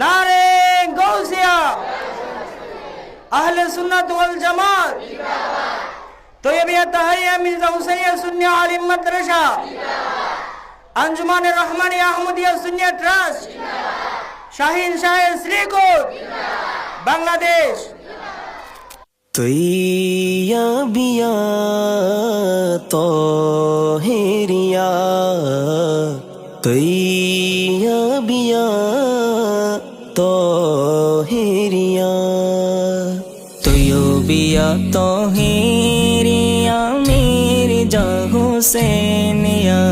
নারে গৌসিয়া আহলে সুন্নাত ওয়াল জামাত। তৈয়বিয়া তাহারিয়া মির্জা হুসাইয়া সুন্নিয়া আলিম মাদ্রাসা। আঞ্জুমানের রহমানী আহমদিয়া সুন্নিয়া ট্রাস্ট। শাহিন শাহের শ্রীকোট। বাংলাদেশ। তৈয়াবিয়া তহেরিয়া। তৈয়াবিয়া তহেরিয়া তৈয়বিয়া তহেরিয়া মেরে যা হোসেনিয়া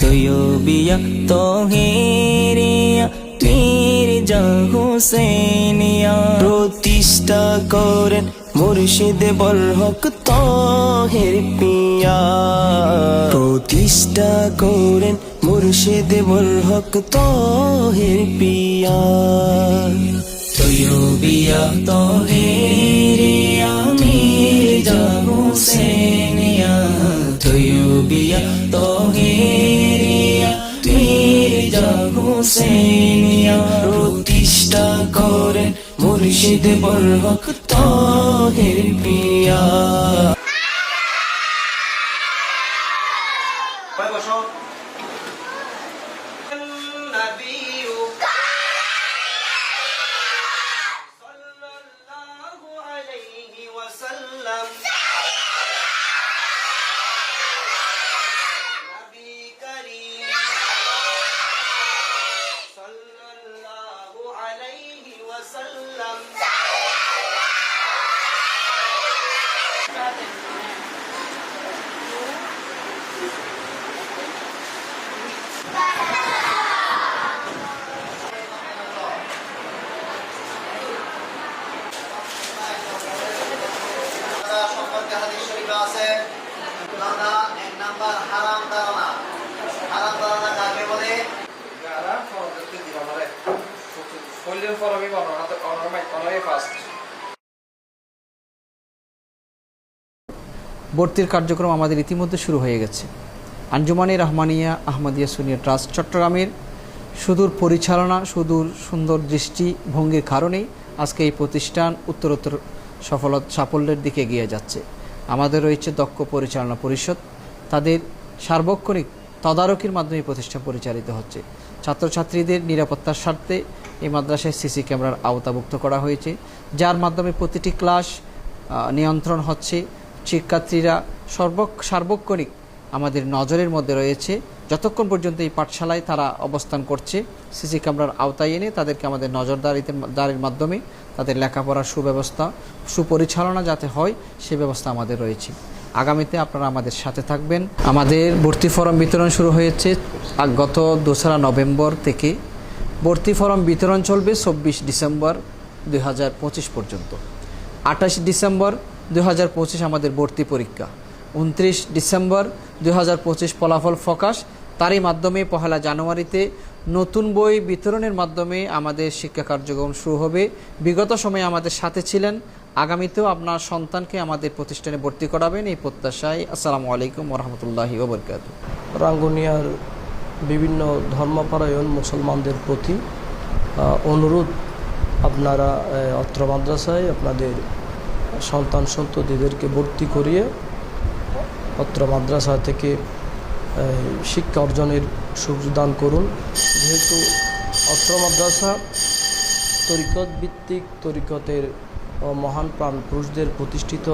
তৈয়বিয়া তহেরিয়া মেরে যা হোসেনিয়া প্রতিষ্ঠা করেন মুর্শিদ বরহক তহের পিয়া। প্রতিষ্ঠা করেন মুর্শিদ বরহক তহের পিয়া। তৈয়বিয়া তহেরিয়া মির যা হোসেনিয়া তৈয়বিয়া তহেরিয়া মির যা হোসেনিয়া, প্রতিষ্ঠা করেন মুর্শিদ বরহক তহের পিয়া Att honor mig, honor är fast. ভর্তির কার্যক্রম আমাদের ইতিমধ্যে শুরু হয়ে গেছে। আঞ্জুমানি রহমানিয়া আহমদিয়া সুনিয়া ট্রাস্ট চট্টগ্রামের সুদূর পরিচালনা সুদূর সুন্দর দৃষ্টিভঙ্গির কারণেই আজকে এই প্রতিষ্ঠান উত্তরোত্তর সফলতা সাফল্যের দিকে এগিয়ে যাচ্ছে। আমাদের রয়েছে দক্ষ পরিচালনা পরিষদ তাদের সার্বক্ষণিক তদারকির মাধ্যমে প্রতিষ্ঠান পরিচালিত হচ্ছে। ছাত্রছাত্রীদের নিরাপত্তার স্বার্থে এই মাদ্রাসায় সিসি ক্যামেরার আওতাভুক্ত করা হয়েছে, যার মাধ্যমে প্রতিটি ক্লাস নিয়ন্ত্রণ হচ্ছে। শিক্ষার্থীরা সর্ব সার্বক্ষণিক আমাদের নজরের মধ্যে রয়েছে। যতক্ষণ পর্যন্ত এই পাঠশালায় তারা অবস্থান করছে, সিসি ক্যামেরার আওতায় এনে তাদেরকে আমাদের নজরদারিতে, দারির মাধ্যমে তাদের লেখাপড়ার সুব্যবস্থা, সুপরিচালনা যাতে হয়, সে ব্যবস্থা আমাদের রয়েছে। আগামীতে আপনারা আমাদের সাথে থাকবেন। আমাদের ভর্তি ফরম বিতরণ শুরু হয়েছে গত দোসরা নভেম্বর থেকে। ভর্তি ফরম বিতরণ চলবে চব্বিশ ডিসেম্বর দু হাজার পঁচিশ পর্যন্ত। আঠাশ ডিসেম্বর দু হাজার পঁচিশ আমাদের ভর্তি পরীক্ষা। উনত্রিশ ডিসেম্বর দু হাজার পঁচিশ ফলাফল প্রকাশ তারই মাধ্যমে পহেলা জানুয়ারিতে নতুন বই বিতরণের মাধ্যমে আমাদের শিক্ষা কার্যক্রম শুরু হবে। বিগত সময়ে আমাদের সাথে ছিলেন আগামীতেও আপনার সন্তানকে আমাদের প্রতিষ্ঠানে ভর্তি করাবেন এই প্রত্যাশায় আসসালামু আলাইকুম রহমতুল্লাহি ওবরকাত। রাঙ্গুনিয়ার বিভিন্ন ধর্মপরায়ণ মুসলমানদের প্রতি অনুরোধ, আপনারা অত্র মাদ্রাসায় আপনাদের সন্তান সন্ততিদেরকে ভর্তি করিয়ে অত্র মাদ্রাসা থেকে শিক্ষা অর্জনের সুযোগ দান করুন। যেহেতু অত্র মাদ্রাসা তরিকত ভিত্তিক তরিকতের ও মহান প্রাণ পুরুষদের প্রতিষ্ঠিত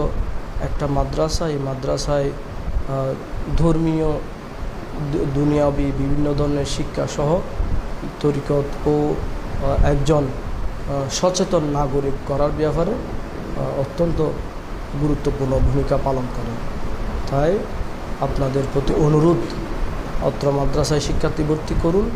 একটা মাদ্রাসা। এই মাদ্রাসায় ধর্মীয় দুনিয়াবি বিভিন্ন ধরনের শিক্ষা সহ তরিকত ও একজন সচেতন নাগরিক করার ব্যাপারে অত্যন্ত গুরুত্বপূর্ণ ভূমিকা পালন করে তাই আপনাদের প্রতি অনুরোধ, অত্র মাদ্রাসায় শিক্ষার্থী ভর্তি করুন।